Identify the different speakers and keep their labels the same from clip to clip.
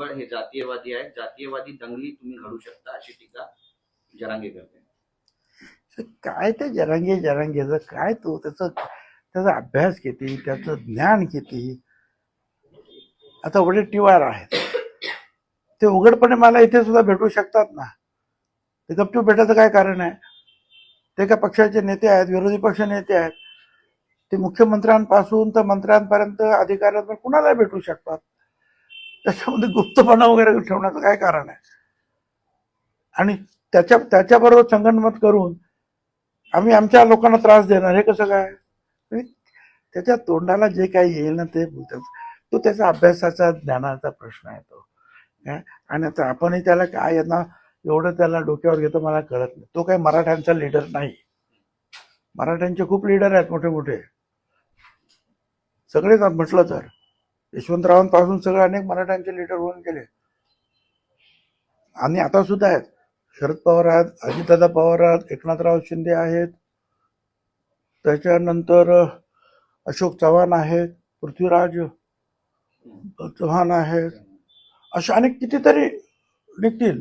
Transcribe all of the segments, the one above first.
Speaker 1: भुजबळ हे जातीयवादी आहेत जातीयवादी दंगली तुम्ही घडू शकता अशी टीका जरांगे करते.
Speaker 2: काय ते जरांगे जरांगेचं? काय तो त्याचं त्याचा अभ्यास किती त्याचं ज्ञान किती? आता वडील टिवार आहेत. ते उघडपणे मला इथे सुद्धा भेटू शकतात ना? ते गपचूप भेटायचं काय कारण आहे? ते का पक्षाचे नेते आहेत विरोधी पक्ष नेते आहेत. ते मुख्यमंत्र्यांपासून तर मंत्र्यांपर्यंत अधिकाऱ्यांपर्यंत कुणाला भेटू शकतात? त्याच्यामध्ये गुप्तपणा वगैरे ठेवण्याचं काय कारण आहे? आणि त्याच्या त्याच्याबरोबर संगणमत करून आम्ही आमच्या लोकांना त्रास देणार हे कसं काय? म्हणजे त्याच्या तोंडाला जे काही येईल ना ते बोलतात. तो त्याचा अभ्यासाचा ज्ञानाचा प्रश्न आहे तो. काय आणि आता आपणही त्याला काय यांना ना एवढं त्याला डोक्यावर घेतो मला कळत नाही. तो काही मराठ्यांचा लीडर नाही. मराठ्यांचे खूप लीडर आहेत मोठे मोठे सगळेच म्हटलं तर. यशवंतरावांपासून सगळे अनेक मराठ्यांचे लीडर होऊन गेले. आणि आता सुद्धा आहेत. शरद पवार आहेत अजितदादा पवार आहेत एकनाथराव शिंदे आहेत. त्याच्यानंतर अशोक चव्हाण आहेत पृथ्वीराज चव्हाण आहेत. असे अनेक कितीतरी निघतील.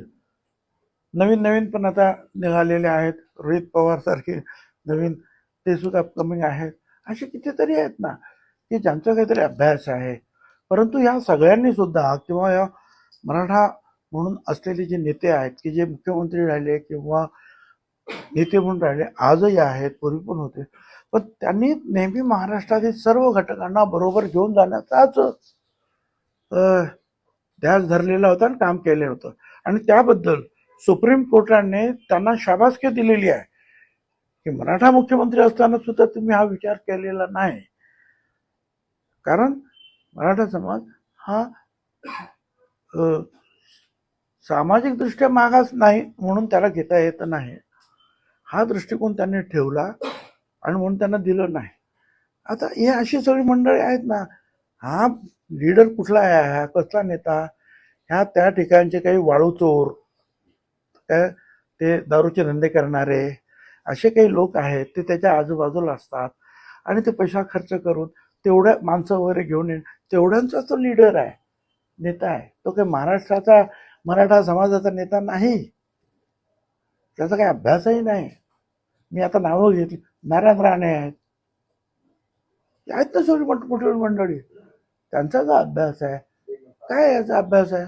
Speaker 2: नवीन नवीन पण आता निघालेले आहेत. रोहित पवार सारखे नवीन ते सुद्धा अपकमिंग आहेत. असे कितीतरी आहेत ना की ज्यांचा काहीतरी अभ्यास आहे. परंतु या सगळ्यांनी सुद्धा किंवा या मराठा म्हणून असलेले जे नेते आहेत की जे मुख्यमंत्री राहिले किंवा नेते म्हणून राहिले आजही आहेत पूर्वी पण होते. पण त्यांनी नेहमी महाराष्ट्रातील सर्व घटकांना बरोबर घेऊन जाण्याचाच ध्यास धरलेला होता आणि काम केले होतं. आणि त्याबद्दल सुप्रीम कोर्टाने त्यांना शाबासकी दिलेली आहे. की मराठा मुख्यमंत्री असताना सुद्धा तुम्ही हा विचार केलेला नाही. कारण मराठा समाज हा सामाजिकदृष्ट्या मागास नाही म्हणून त्याला घेता येत नाही. हा दृष्टिकोन त्यांनी ठेवला आणि म्हणून त्यांना दिलं नाही. आता हे अशी सगळी मंडळी आहेत ना हा लीडर कुठला आहे? हा कसला नेता? ह्या त्या ठिकाणचे काही वाळू चोर काय ते दारूचे धंदे करणारे असे काही लोक आहेत ते त्याच्या आजूबाजूला असतात आणि ते पैसा खर्च करून तेवढ्या माणसं वगैरे घेऊन येणं तेवढ्यांचा तो लीडर आहे. नेता आहे. तो काही महाराष्ट्राचा मराठा समाजाचा नेता नाही. त्याचा काही अभ्यासही नाही. मी आता नावं घेतली. नारायण राणे आहेत. आहेत ना सगळी मोठ मोठी मंडळी? त्यांचा जो अभ्यास आहे. काय याचा अभ्यास आहे?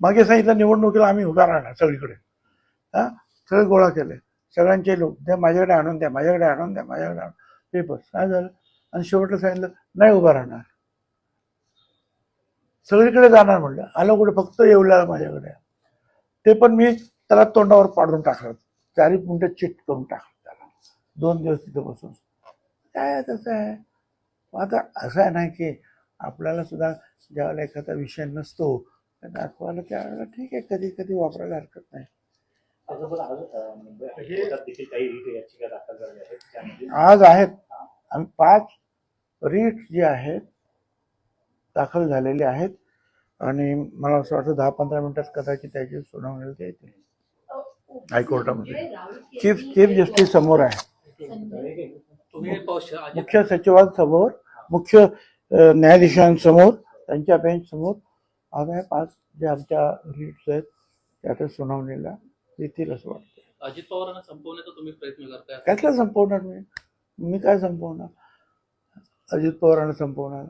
Speaker 2: मागे सांगितलं निवडणुकीला आम्ही उभा राहणार सगळीकडे. हा? सगळे गोळा केले. सगळ्यांचे लोक द्या माझ्याकडे आणून द्या माझ्याकडे आणून द्या माझ्याकडे आणून पेपर काय झालं? आणि शेवटला सांगितलं नाही उभा राहणार. सगळीकडे जाणार म्हणलं. आलं कुठे? फक्त येऊला माझ्याकडे. ते पण मी त्याला तोंडावर पाडून टाकलं. चारी मिनिटं चिट करून टाकलं त्याला. दोन दिवस तिथं बसून. काय तसं आहे? आता असं आहे ना की आपल्याला सुद्धा ज्यावेळेला एखादा विषय नसतो दाखवायला त्यावेळेला ठीक आहे. कधी कधी वापरायला हरकत नाही.
Speaker 3: त्यामध्ये
Speaker 2: आज आहेत. आम्ही पाच रीट जे आहेत दाखल झालेले आहेत. आणि मला असं वाटतं दहा पंधरा मिनिटात कदाचित त्याची सुनावणी ते येतील हायकोर्टामध्ये. चीफ चीफ जस्टिस समोर आहे. मुख्य सचिवांसमोर मुख्य न्यायाधीशांसमोर त्यांच्या बेंच समोर आज आहे पाच जे आमच्या रीट्स आहेत त्या आता सुनावणीला येतील असं वाटतं.
Speaker 4: अजित पवारांना संपवण्याचा तुम्ही प्रयत्न करताय?
Speaker 2: कसला संपवणार मी? मी काय संपवणार? अजित पवारांना संपवणार.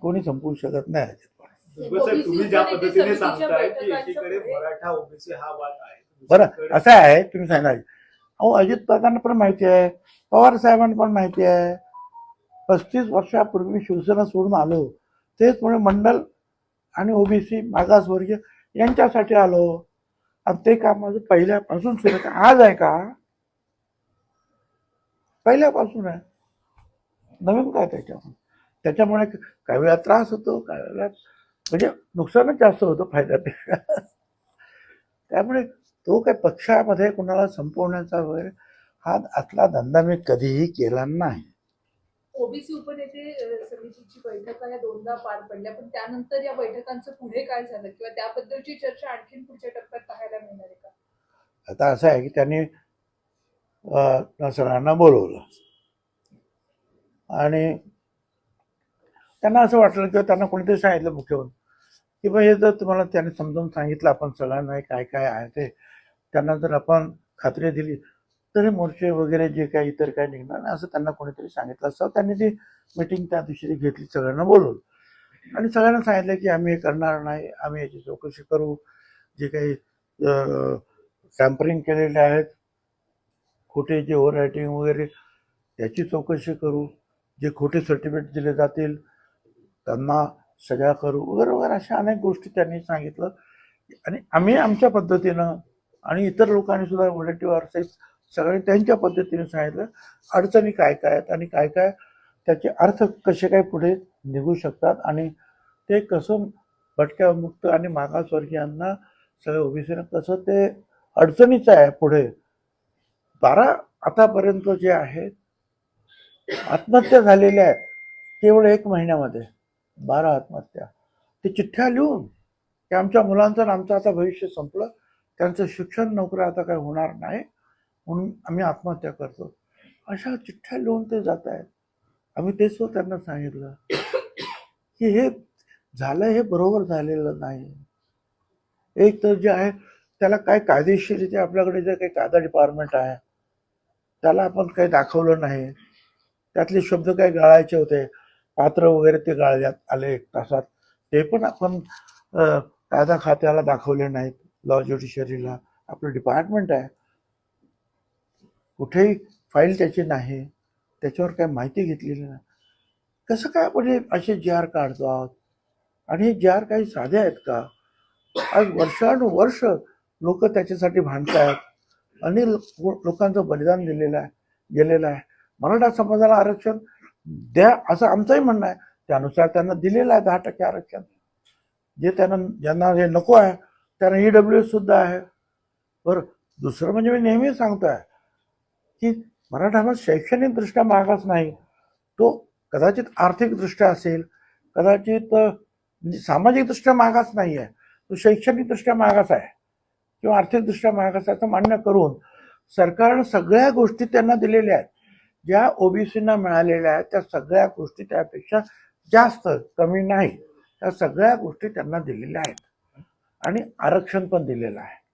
Speaker 2: कोणी संपवू शकत नाही अजित पवार.
Speaker 3: तुम्ही ज्या पद्धतीने सांगताय की एकीकडे मराठा ओबीसी हा वाद आहे
Speaker 2: बरं असं आहे तुम्ही सांगा. अहो अजित पवारांना पण माहिती आहे. पवार साहेबांना पण माहिती आहे. पस्तीस वर्षापूर्वी शिवसेना सोडून आलो. तेच म्हणजे मंडल आणि ओबीसी मागासवर्गीय यांच्यासाठी आलो. आणि ते काम माझं पहिल्यापासून सुरू. आज आहे का? पहिल्यापासून आहे. नवीन काय त्याच्यामुळे त्याच्यामुळे काही वेळा त्रास होतो काही वेळेला म्हणजे नुकसानच जास्त होतं फायद्यापेक्षा. त्यामुळे तो काय पक्षामध्ये कुणाला संपवण्याचा वगैरे हा असला धंदा मी कधीही केला नाही.
Speaker 5: ओबीसी उपनेते समितीची बैठका या दोनदा पार पडल्या. पण त्यानंतर या बैठकांचं पुढे काय झालं? किंवा त्याबद्दलची चर्चा आणखीन पुढच्या टप्प्यात पाहायला मिळणार आहे का?
Speaker 2: आता असं आहे की त्यांनी सरांना बोलवलं. आणि त्यांना असं वाटलं किंवा त्यांना कोणीतरी सांगितलं मुख्यमंत्री. की बा हे जर तुम्हाला त्याने समजावून सांगितलं आपण सगळ्यांना काय काय आहे ते त्यांना जर आपण खात्री दिली तरी मोर्चे वगैरे जे काही इतर काय निघणार नाही असं त्यांना कोणीतरी सांगितलं असं त्यांनी ती मिटिंग त्या दिवशी घेतली सगळ्यांना बोलवलं. आणि सगळ्यांना सांगितलं की आम्ही हे करणार नाही आम्ही याची चौकशी करू. जे काही टॅम्परिंग केलेले आहेत खोटे जे ओव्हर रायटिंग वगैरे त्याची चौकशी करू. जे खोटे सर्टिफिकेट दिले जातील त्यांना सगळ्या करू वगैरे वगैरे अशा अनेक गोष्टी त्यांनी सांगितलं. आणि आम्ही आमच्या पद्धतीनं आणि इतर लोकांनी सुद्धा व्हॉलेटिव्ह सहित सगळ्यांनी त्यांच्या पद्धतीने सांगितलं अडचणी काय काय आहेत आणि काय काय त्याचे अर्थ कसे काय पुढे निघू शकतात आणि ते कसं भटक्या मुक्त आणि मागासवर्गीयांना सगळं ओबीसीनं कसं ते अडचणीचं आहे पुढे. बारा आतापर्यंत जे आहे आत्महत्या झालेल्या आहेत. केवळ एक महिन्यामध्ये. बारा आत्महत्या. ते चिठ्ठ्या लिहून की आमच्या मुलांचं आणि आमचं आता भविष्य संपलं. त्यांचं शिक्षण नोकऱ्या आता काय होणार नाही. म्हणून आम्ही आत्महत्या करतो. अशा चिठ्ठ्या लिहून ते जात आहेत आम्ही तेच त्यांना सांगितलं. की हे झालं हे बरोबर झालेलं नाही. एक तर जे आहे त्याला काय कायदेशीरित्या आपल्याकडे जे काही कायदा डिपार्टमेंट आहे त्याला आपण काही दाखवलं नाही. त्यातले शब्द काही गाळायचे होते? पात्र वगैरे ते गाळण्यात आले एक तासात. ते पण आपण कायदा खात्याला दाखवले नाहीत. लॉ ज्युडिशरीला आपलं डिपार्टमेंट आहे. कुठेही फाईल त्याची नाही. त्याच्यावर काय माहिती घेतलेली नाही. कसं काय आपण हे असे जे आर काढतो आहोत? आणि हे जे आर काही साधे आहेत का? आज वर्षानुवर्ष लोक त्याच्यासाठी भांडत आहेत अनेक लोकांचं बलिदान दिलेलं आहे गेलेलं आहे. मराठा समाजाला आरक्षण द्या असं आमचंही म्हणणं आहे. त्यानुसार त्यांना दिलेलं आहे दहा टक्के आरक्षण. जे त्यांना ज्यांना हे नको आहे त्यांना ई डब्ल्यू सुद्धा आहे. बरं दुसरं म्हणजे मी नेहमी सांगतोय की मराठा समाज शैक्षणिकदृष्ट्या मागास नाही. तो कदाचित आर्थिकदृष्ट्या असेल कदाचित म्हणजे सामाजिकदृष्ट्या मागास नाही आहे तो शैक्षणिकदृष्ट्या मागास आहे किंवा आर्थिकदृष्ट्या मागास आहे असं मान्य करून सरकारनं सगळ्या गोष्टी त्यांना दिलेल्या आहेत. ज्या ओबीसींना मिळालेल्या आहेत त्या सगळ्या गोष्टी त्यापेक्षा जास्त कमी नाही. त्या सगळ्या गोष्टी त्यांना दिलेल्या आहेत. आणि आरक्षण पण दिलेलं आहे.